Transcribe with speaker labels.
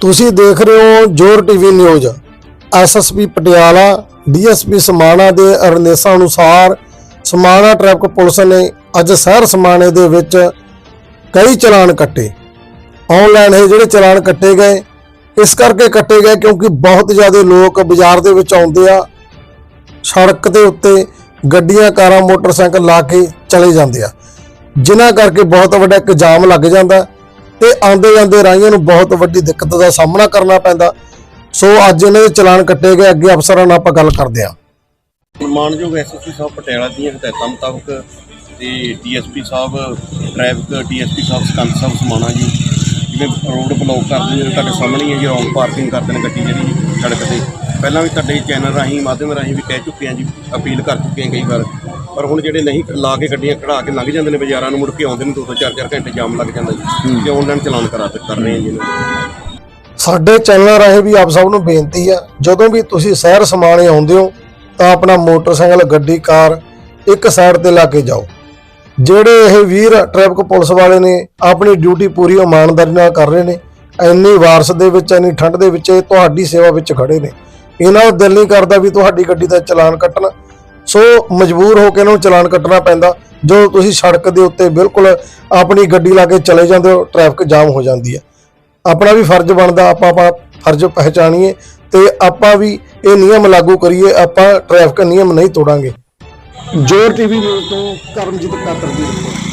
Speaker 1: ਤੁਸੀਂ ਦੇਖ ਰਹੇ ਹੋ Jor TV news. SSP Patiala DSP Samana ਦੇ ਨਿਰਦੇਸ਼ਾਂ ਅਨੁਸਾਰ ਸਮਾਣਾ ਟ੍ਰੈਫਿਕ ਪੁਲਿਸ ਨੇ ਅੱਜ ਸ਼ਹਿਰ ਸਮਾਣੇ ਦੇ ਵਿੱਚ ਕਈ ਚਲਾਨ ਕੱਟੇ। ਆਨਲਾਈਨ ਇਹ ਜਿਹੜੇ ਚਲਾਨ ਕੱਟੇ ਗਏ, ਇਸ ਕਰਕੇ ਕੱਟੇ ਗਏ ਕਿਉਂਕਿ ਬਹੁਤ ਜ਼ਿਆਦਾ ਲੋਕ ਬਾਜ਼ਾਰ ਦੇ ਵਿੱਚ ਆਉਂਦੇ ਆ, ਸੜਕ ਦੇ ਉੱਤੇ ਗੱਡੀਆਂ, ਕਾਰਾਂ, ਮੋਟਰਸਾਈਕਲ ਲਾ ਕੇ ਚਲੇ ਜਾਂਦੇ ਆ। ਜਿਨ੍ਹਾਂ ਕਰਕੇ ਬਹੁਤ ਵੱਡਾ ਇੱਕ ਜਾਮ ਲੱਗ ਜਾਂਦਾ ਤੇ ਆਂਦੇ ਜਾਂਦੇ ਰਾਹੀਆਂ ਨੂੰ ਬਹੁਤ ਵੱਡੀ ਦਿੱਕਤ ਦਾ ਸਾਹਮਣਾ ਕਰਨਾ ਪੈਂਦਾ। ਸੋ ਅੱਜ ਇਹਨਾਂ ਦੇ ਚਲਾਨ ਕੱਟੇ ਗਏ, ਅੱਗੇ ਅਫਸਰਾਂ ਨਾਲ ਆਪਾਂ ਗੱਲ ਕਰਦੇ ਹਾਂ।
Speaker 2: ਮਾਨਯੋਗ ਐਸਐਸਪੀ ਸਾਹਿਬ ਪਟਿਆਲਾ ਦੀਆਂ ਹਦਾਇਤਾਂ ਮੁਤਾਬਕ ਤੇ ਡੀਐਸਪੀ ਸਾਹਿਬ, ਟ੍ਰੈਫਿਕ ਡੀਐਸਪੀ ਸਾਹਿਬ ਸਕੰਦ ਸਾਹਿਬ, ਸਮਾਣਾ ਜੀ, ਜਿਵੇਂ ਰੋਡ ਬਲੌਕ ਕਰਦੇ ਨੇ ਤੁਹਾਡੇ ਸਾਹਮਣੇ ਹੀ ਹੈ ਜੀ, ਰੌਂਗ ਪਾਰਕਿੰਗ ਕਰਦੇ ਨੇ ਗੱਡੀ ਜਿਹੜੀ ਸੜਕ ਤੇ। ਪਹਿਲਾਂ ਵੀ ਤੁਹਾਡੇ ਚੈਨਲ ਰਾਹੀਂ ਮਾਧਿਅਮ ਰਾਹੀਂ ਵੀ ਕਹਿ ਚੁੱਕੇ ਹਾਂ ਜੀ ਅਪੀਲ ਕਰ ਚੁੱਕੇ ਹਾਂ ਕਈ ਵਾਰ। ਪਰ ਹੁਣ ਜਿਹੜੇ ਨਹੀਂ ਲਾ ਕੇ ਗੱਡੀਆਂ ਕਢਾ ਕੇ ਲੰਘ ਜਾਂਦੇ ਨੇ ਬਾਜ਼ਾਰਾਂ ਨੂੰ ਮੁੜ ਕੇ ਆਉਂਦੇ ਨੇ ਦੋ ਦੋ ਚਾਰ ਚਾਰ ਘੰਟੇ ਜਾਮ ਲੱਗ ਜਾਂਦਾ ਜੀ। ਤੇ ਆਨਲਾਈਨ ਚਲਾਨ ਕਰਾ ਤੇ ਕਰ ਰਹੇ ਹਾਂ ਜੀ ਇਹਨਾਂ। ਨੂੰ।
Speaker 1: ਸਾਡੇ ਚੈਨਲ ਰਾਹੀਂ ਵੀ ਆਪ ਸਭ ਨੂੰ ਬੇਨਤੀ ਆ ਜਦੋਂ ਵੀ ਤੁਸੀਂ ਸ਼ਹਿਰ ਸਮਾਣੇ ਆਉਂਦੇ ਹੋ ਤਾਂ ਆਪਣਾ ਮੋਟਰਸਾਈਕਲ ਗੱਡੀ ਕਾਰ ਇੱਕ ਸਾਈਡ ਤੇ ਲਾ ਕੇ ਜਾਓ। ਜਿਹੜੇ ਇਹ ਵੀਰ ਟ੍ਰੈਫਿਕ ਪੁਲਿਸ ਵਾਲੇ ਨੇ ਆਪਣੀ ਡਿਊਟੀ ਪੂਰੀ ਇਮਾਨਦਾਰੀ ਨਾਲ ਕਰ ਰਹੇ ਨੇ ਇੰਨੀ ਵਾਰਸ ਦੇ ਵਿੱਚ ਇੰਨੀ ਠੰਡ ਦੇ ਵਿੱਚ ਇਹ ਤੁਹਾਡੀ ਸੇਵਾ ਵਿੱਚ ਖੜੇ ਨੇ। ਇਹਨਾਂ ਦਾ ਦਿਲ ਨਹੀਂ ਕਰਦਾ ਵੀ ਤੁਹਾਡੀ ਗੱਡੀ ਦਾ ਚਲਾਨ ਕੱਟਣ। ਸੋ ਮਜਬੂਰ ਹੋ ਕੇ ਇਹਨਾਂ ਨੂੰ ਚਲਾਨ ਕੱਟਣਾ ਪੈਂਦਾ। ਜੋ ਤੁਸੀਂ ਸੜਕ ਦੇ ਉੱਤੇ ਬਿਲਕੁਲ ਆਪਣੀ ਗੱਡੀ ਲਾ ਕੇ ਚਲੇ ਜਾਂਦੇ ਹੋ ਟ੍ਰੈਫਿਕ ਜਾਮ ਹੋ ਜਾਂਦੀ ਹੈ। ਆਪਣਾ ਵੀ ਫਰਜ਼ ਬਣਦਾ, ਆਪਾਂ ਆਪਾਂ ਫਰਜ਼ ਪਹਿਚਾਣੀਏ ਤੇ ਆਪਾਂ ਵੀ ਇਹ ਨਿਯਮ ਲਾਗੂ ਕਰੀਏ, ਆਪਾਂ ਟ੍ਰੈਫਿਕ ਨਿਯਮ ਨਹੀਂ ਤੋੜਾਂਗੇ। ਜੋਰ ਟੀਵੀ ਨਿਊਜ਼ ਤੋਂ ਕਰਮਜੀਤ ਕਾਤਰ ਦੀ ਰਿਪੋਰਟ।